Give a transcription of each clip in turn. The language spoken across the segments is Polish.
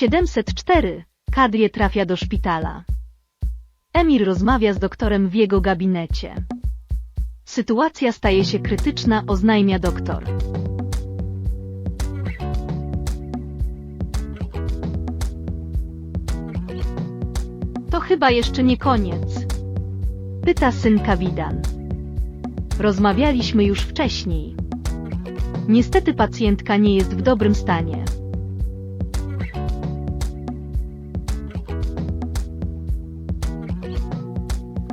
704. Kadrie trafia do szpitala. Emir rozmawia z doktorem w jego gabinecie. Sytuacja staje się krytyczna, oznajmia doktor. To chyba jeszcze nie koniec. Pyta synka Widan. Rozmawialiśmy już wcześniej. Niestety pacjentka nie jest w dobrym stanie.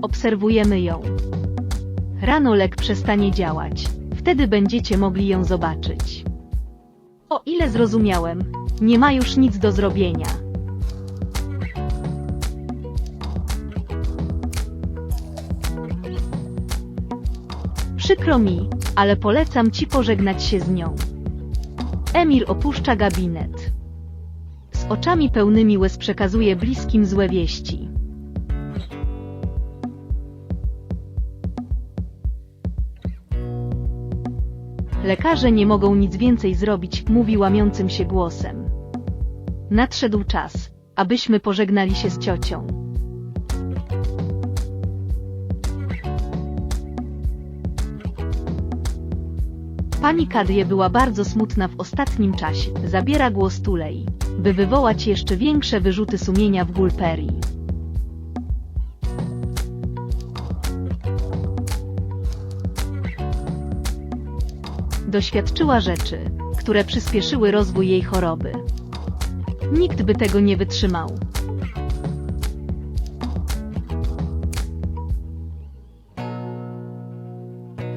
Obserwujemy ją. Rano lek przestanie działać. Wtedy będziecie mogli ją zobaczyć. O ile zrozumiałem, nie ma już nic do zrobienia. Przykro mi, ale polecam ci pożegnać się z nią. Emir opuszcza gabinet. Z oczami pełnymi łez przekazuje bliskim złe wieści. Lekarze nie mogą nic więcej zrobić, mówi łamiącym się głosem. Nadszedł czas, abyśmy pożegnali się z ciocią. Pani Kadrie była bardzo smutna w ostatnim czasie. Zabiera głos Tulei, by wywołać jeszcze większe wyrzuty sumienia w Gulperii. Doświadczyła rzeczy, które przyspieszyły rozwój jej choroby. Nikt by tego nie wytrzymał.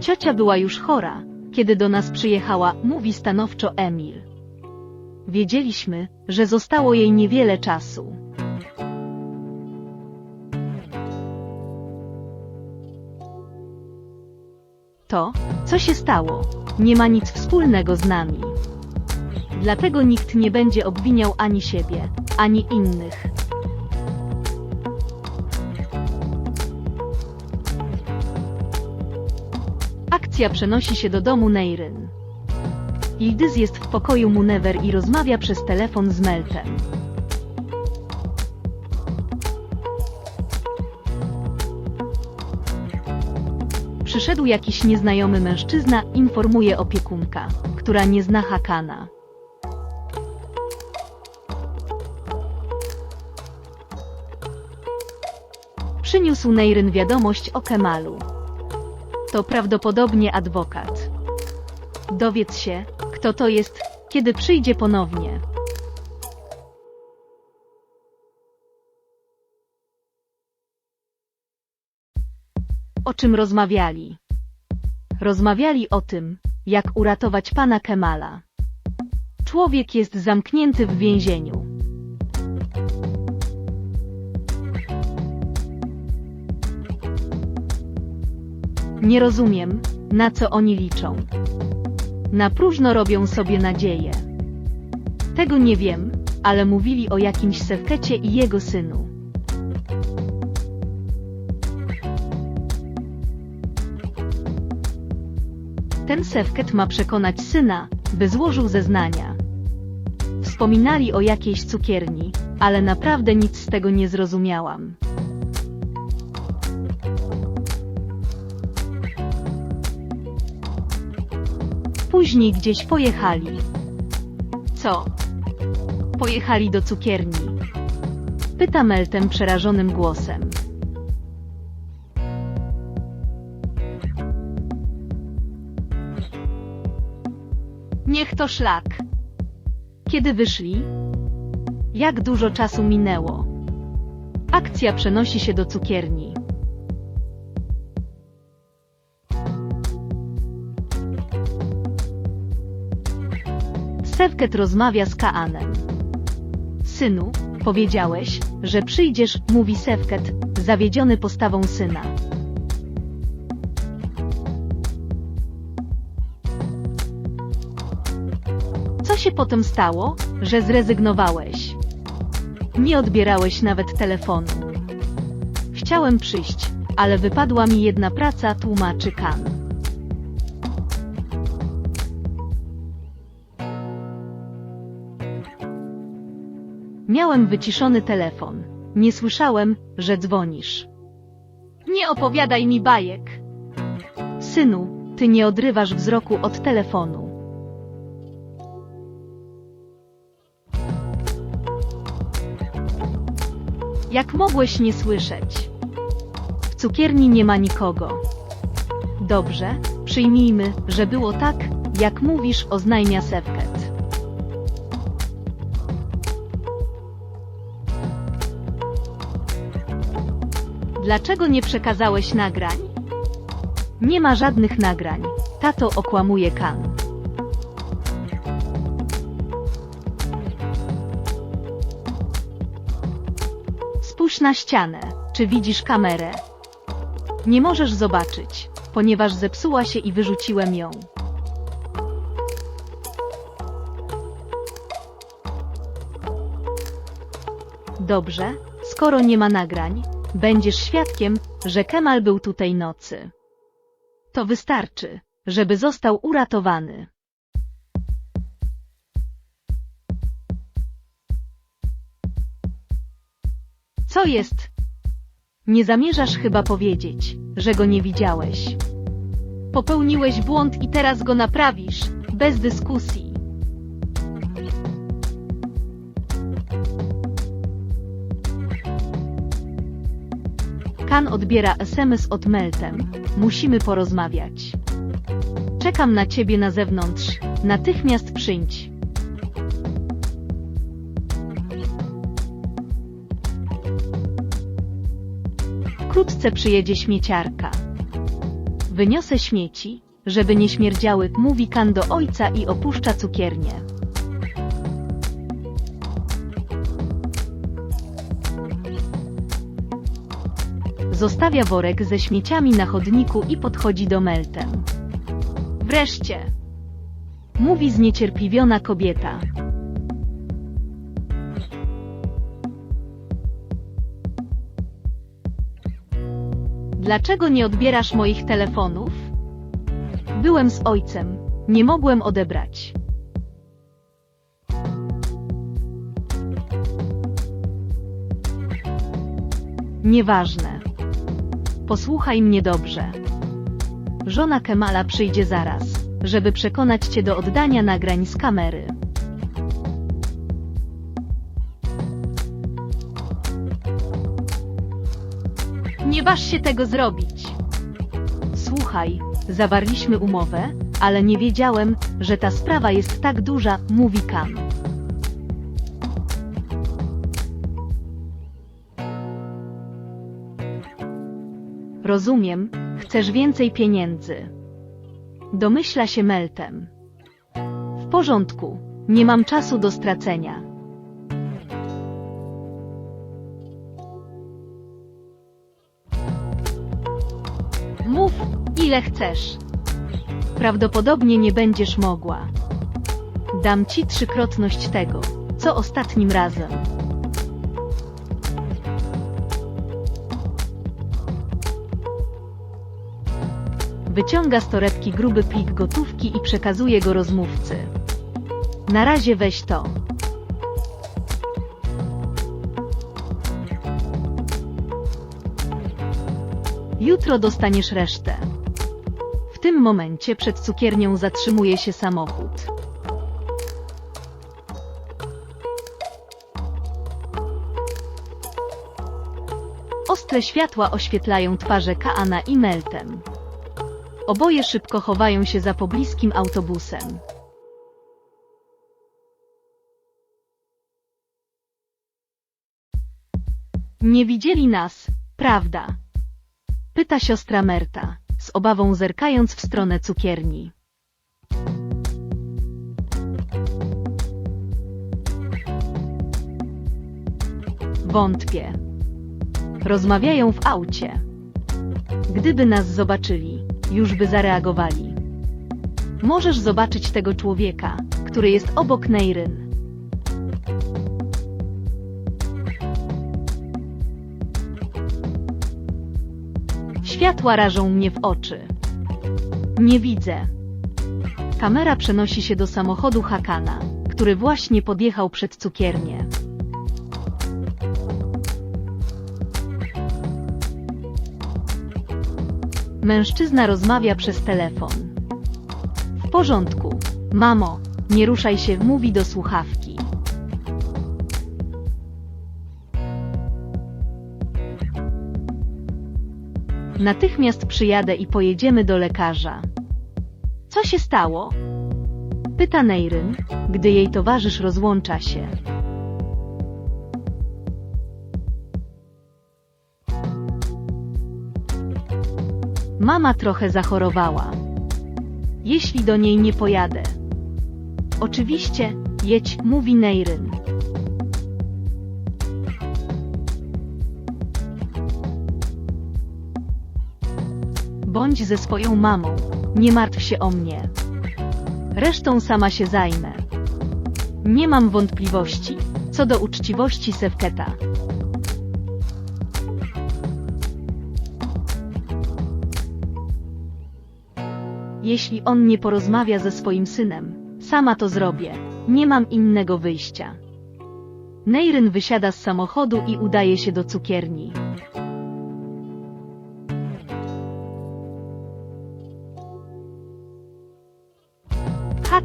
Ciocia była już chora, kiedy do nas przyjechała, mówi stanowczo Emil. Wiedzieliśmy, że zostało jej niewiele czasu. To, co się stało, nie ma nic wspólnego z nami. Dlatego nikt nie będzie obwiniał ani siebie, ani innych. Akcja przenosi się do domu Neiryn. Ildys jest w pokoju Munever i rozmawia przez telefon z Meltem. Przyszedł jakiś nieznajomy mężczyzna, informuje opiekunka, która nie zna Hakana. Przyniósł Neiryn wiadomość o Kemalu. To prawdopodobnie adwokat. Dowiedz się, kto to jest, kiedy przyjdzie ponownie. Czym rozmawiali? Rozmawiali o tym, jak uratować pana Kemala. Człowiek jest zamknięty w więzieniu. Nie rozumiem, na co oni liczą. Na próżno robią sobie nadzieję. Tego nie wiem, ale mówili o jakimś Sewkecie i jego synu. Ten Sewket ma przekonać syna, by złożył zeznania. Wspominali o jakiejś cukierni, ale naprawdę nic z tego nie zrozumiałam. Później gdzieś pojechali. Co? Pojechali do cukierni. Pyta Meltem przerażonym głosem. Niech to szlak. Kiedy wyszli? Jak dużo czasu minęło? Akcja przenosi się do cukierni. Sewket rozmawia z Kaanem. Synu, powiedziałeś, że przyjdziesz, mówi Sewket, zawiedziony postawą syna. Się potem stało, że zrezygnowałeś? Nie odbierałeś nawet telefonu. Chciałem przyjść, ale wypadła mi jedna praca, tłumaczy Kan. Miałem wyciszony telefon. Nie słyszałem, że dzwonisz. Nie opowiadaj mi bajek. Synu, ty nie odrywasz wzroku od telefonu. Jak mogłeś nie słyszeć? W cukierni nie ma nikogo. Dobrze, przyjmijmy, że było tak, jak mówisz, oznajmia Sewket. Dlaczego nie przekazałeś nagrań? Nie ma żadnych nagrań. Tato okłamuje Kan. Na ścianę. Czy widzisz kamerę? Nie możesz zobaczyć, ponieważ zepsuła się i wyrzuciłem ją. Dobrze, skoro nie ma nagrań, będziesz świadkiem, że Kemal był tutaj nocy. To wystarczy, żeby został uratowany. Co jest? Nie zamierzasz chyba powiedzieć, że go nie widziałeś. Popełniłeś błąd i teraz go naprawisz, bez dyskusji. Kan odbiera SMS od Meltem. Musimy porozmawiać. Czekam na ciebie na zewnątrz. Natychmiast przyjdź. Wkrótce przyjedzie śmieciarka. Wyniosę śmieci, żeby nie śmierdziały, mówi Kan do ojca i opuszcza cukiernię. Zostawia worek ze śmieciami na chodniku i podchodzi do Meltem. Wreszcie! Mówi zniecierpliwiona kobieta. Dlaczego nie odbierasz moich telefonów? Byłem z ojcem, nie mogłem odebrać. Nieważne. Posłuchaj mnie dobrze. Żona Kemala przyjdzie zaraz, żeby przekonać cię do oddania nagrań z kamery. Waż się tego zrobić. Słuchaj, zawarliśmy umowę, ale nie wiedziałem, że ta sprawa jest tak duża, mówi Kan. Rozumiem, chcesz więcej pieniędzy. Domyśla się Meltem. W porządku, nie mam czasu do stracenia. Ile chcesz. Prawdopodobnie nie będziesz mogła. Dam ci trzykrotność tego, co ostatnim razem. Wyciąga z torebki gruby plik gotówki i przekazuje go rozmówcy. Na razie weź to. Jutro dostaniesz resztę. Tym momencie przed cukiernią zatrzymuje się samochód. Ostre światła oświetlają twarze Kaana i Meltem. Oboje szybko chowają się za pobliskim autobusem. Nie widzieli nas, prawda? Pyta siostra Merta, z obawą zerkając w stronę cukierni. Wątpię. Rozmawiają w aucie. Gdyby nas zobaczyli, już by zareagowali. Możesz zobaczyć tego człowieka, który jest obok Neiryn. Światła rażą mnie w oczy. Nie widzę. Kamera przenosi się do samochodu Hakana, który właśnie podjechał przed cukiernię. Mężczyzna rozmawia przez telefon. W porządku. Mamo, nie ruszaj się, mówi do słuchawki. Natychmiast przyjadę i pojedziemy do lekarza. Co się stało? Pyta Neiryn, gdy jej towarzysz rozłącza się. Mama trochę zachorowała. Jeśli do niej nie pojadę. Oczywiście, jedź, mówi Neiryn. Bądź ze swoją mamą, nie martw się o mnie. Resztą sama się zajmę. Nie mam wątpliwości, co do uczciwości Sewketa. Jeśli on nie porozmawia ze swoim synem, sama to zrobię. Nie mam innego wyjścia. Neiryn wysiada z samochodu i udaje się do cukierni.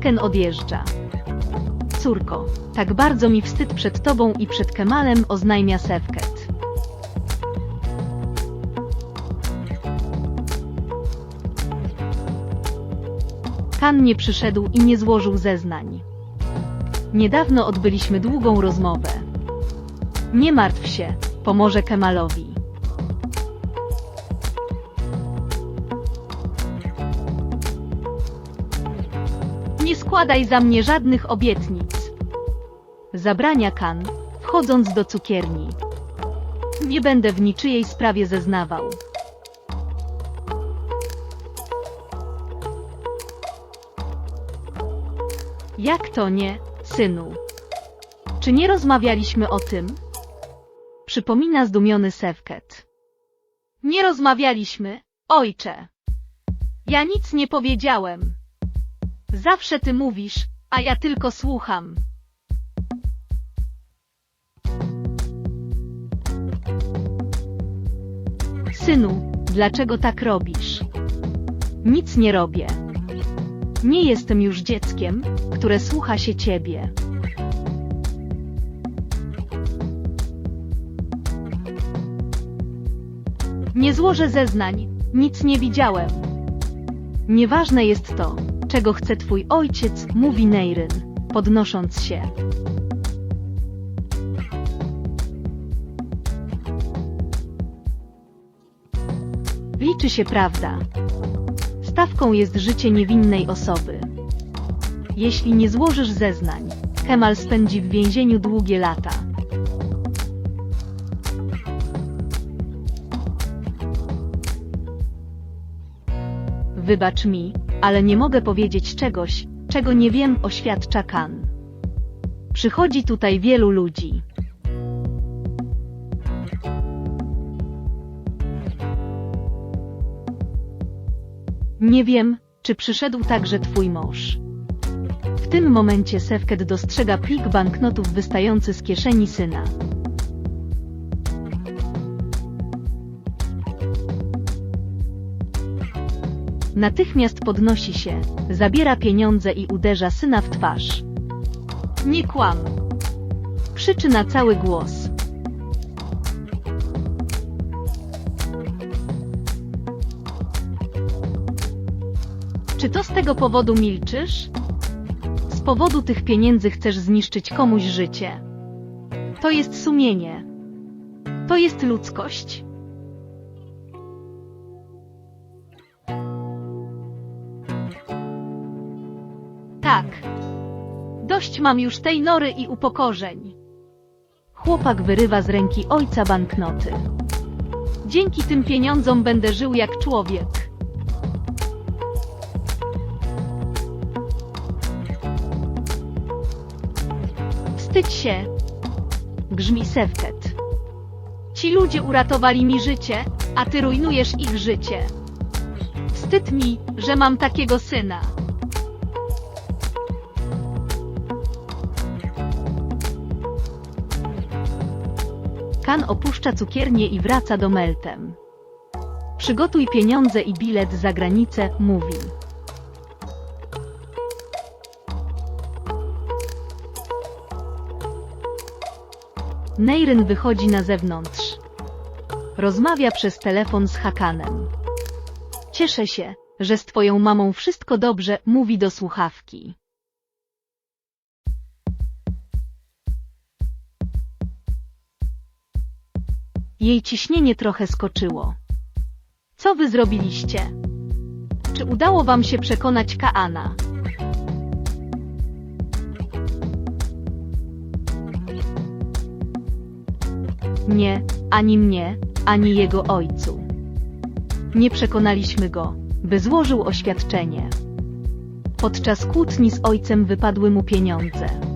Haken odjeżdża. Córko, tak bardzo mi wstyd przed tobą i przed Kemalem oznajmia Sewket. Kan nie przyszedł i nie złożył zeznań. Niedawno odbyliśmy długą rozmowę. Nie martw się, pomoże Kemalowi. Składaj za mnie żadnych obietnic. Zabrania Kan, wchodząc do cukierni. Nie będę w niczyjej sprawie zeznawał. Jak to nie, synu? Czy nie rozmawialiśmy o tym? Przypomina zdumiony Sewket. Nie rozmawialiśmy, ojcze. Ja nic nie powiedziałem. Zawsze ty mówisz, a ja tylko słucham. Synu, dlaczego tak robisz? Nic nie robię. Nie jestem już dzieckiem, które słucha się ciebie. Nie złożę zeznań, nic nie widziałem. Nieważne jest to, czego chce twój ojciec, mówi Neiryn, podnosząc się. Liczy się prawda. Stawką jest życie niewinnej osoby. Jeśli nie złożysz zeznań, Kemal spędzi w więzieniu długie lata. Wybacz mi, ale nie mogę powiedzieć czegoś, czego nie wiem, oświadcza Kan. Przychodzi tutaj wielu ludzi. Nie wiem, czy przyszedł także twój mąż. W tym momencie Sewket dostrzega plik banknotów wystający z kieszeni syna. Natychmiast podnosi się, zabiera pieniądze i uderza syna w twarz. Nie kłam! Krzyczy na cały głos. Czy to z tego powodu milczysz? Z powodu tych pieniędzy chcesz zniszczyć komuś życie. To jest sumienie. To jest ludzkość. Dość mam już tej nory i upokorzeń. Chłopak wyrywa z ręki ojca banknoty. Dzięki tym pieniądzom będę żył jak człowiek. Wstydź się! Grzmi Sewket. Ci ludzie uratowali mi życie, a ty rujnujesz ich życie. Wstyd mi, że mam takiego syna. Kan opuszcza cukiernię i wraca do Meltem. Przygotuj pieniądze i bilet za granicę, mówi. Neiryn wychodzi na zewnątrz. Rozmawia przez telefon z Hakanem. Cieszę się, że z twoją mamą wszystko dobrze, mówi do słuchawki. Jej ciśnienie trochę skoczyło. Co wy zrobiliście? Czy udało wam się przekonać Kaana? Nie, ani mnie, ani jego ojcu. Nie przekonaliśmy go, by złożył oświadczenie. Podczas kłótni z ojcem wypadły mu pieniądze.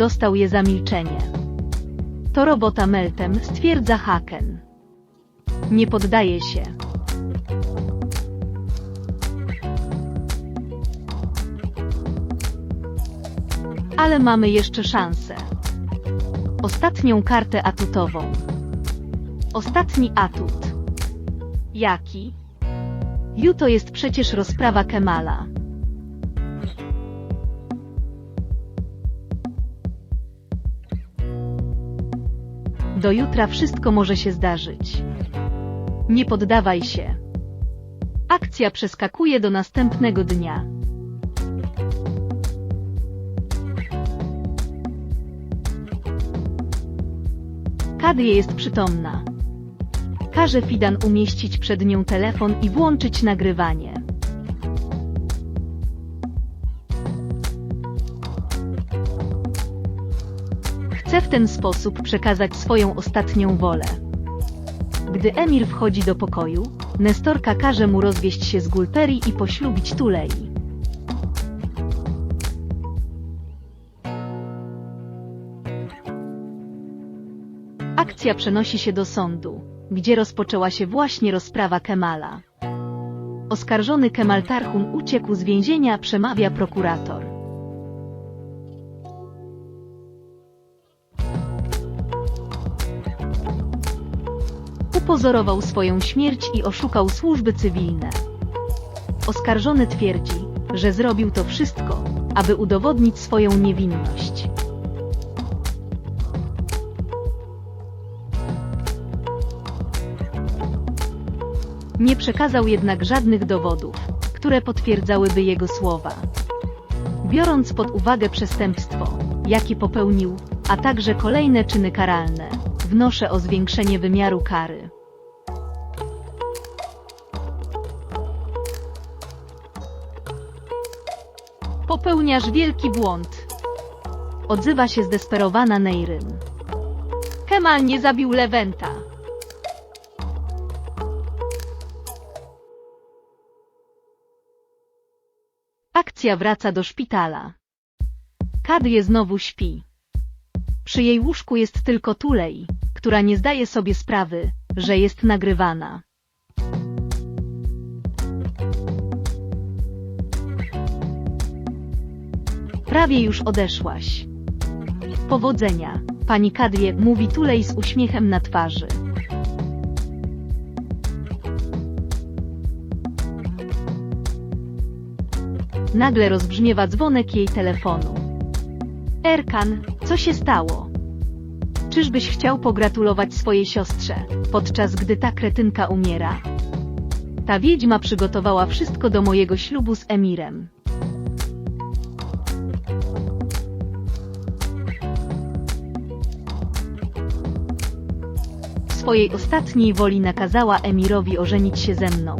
Dostał je za milczenie. To robota Meltem, stwierdza Haken. Nie poddaje się. Ale mamy jeszcze szansę. Ostatnią kartę atutową. Ostatni atut. Jaki? Ju to jest przecież rozprawa Kemala. Do jutra wszystko może się zdarzyć. Nie poddawaj się. Akcja przeskakuje do następnego dnia. Kadrie jest przytomna. Każe Fidan umieścić przed nią telefon i włączyć nagrywanie. Chce w ten sposób przekazać swoją ostatnią wolę. Gdy Emir wchodzi do pokoju, Nestorka każe mu rozwieść się z Gulperi i poślubić Tulei. Akcja przenosi się do sądu, gdzie rozpoczęła się właśnie rozprawa Kemala. Oskarżony Kemal Tarhun uciekł z więzienia, przemawia prokurator. Upozorował swoją śmierć i oszukał służby cywilne. Oskarżony twierdzi, że zrobił to wszystko, aby udowodnić swoją niewinność. Nie przekazał jednak żadnych dowodów, które potwierdzałyby jego słowa. Biorąc pod uwagę przestępstwo, jakie popełnił, a także kolejne czyny karalne, wnoszę o zwiększenie wymiaru kary. Popełniasz wielki błąd. Odzywa się zdesperowana Neiryn. Kemal nie zabił Lewenta. Akcja wraca do szpitala. Kadrie znowu śpi. Przy jej łóżku jest tylko Tulej, która nie zdaje sobie sprawy, że jest nagrywana. Prawie już odeszłaś. Powodzenia, pani Kadrie, mówi Tulej z uśmiechem na twarzy. Nagle rozbrzmiewa dzwonek jej telefonu. Erkan, co się stało? Czyżbyś chciał pogratulować swojej siostrze, podczas gdy ta kretynka umiera? Ta wiedźma przygotowała wszystko do mojego ślubu z Emirem. Swojej ostatniej woli nakazała Emirowi ożenić się ze mną.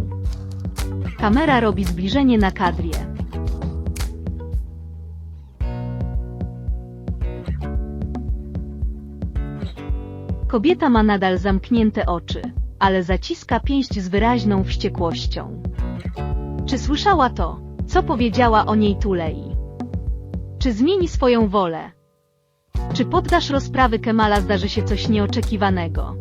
Kamera robi zbliżenie na kadrie. Kobieta ma nadal zamknięte oczy, ale zaciska pięść z wyraźną wściekłością. Czy słyszała to, co powiedziała o niej Tulei? Czy zmieni swoją wolę? Czy poddasz rozprawy Kemala zdarzy się coś nieoczekiwanego?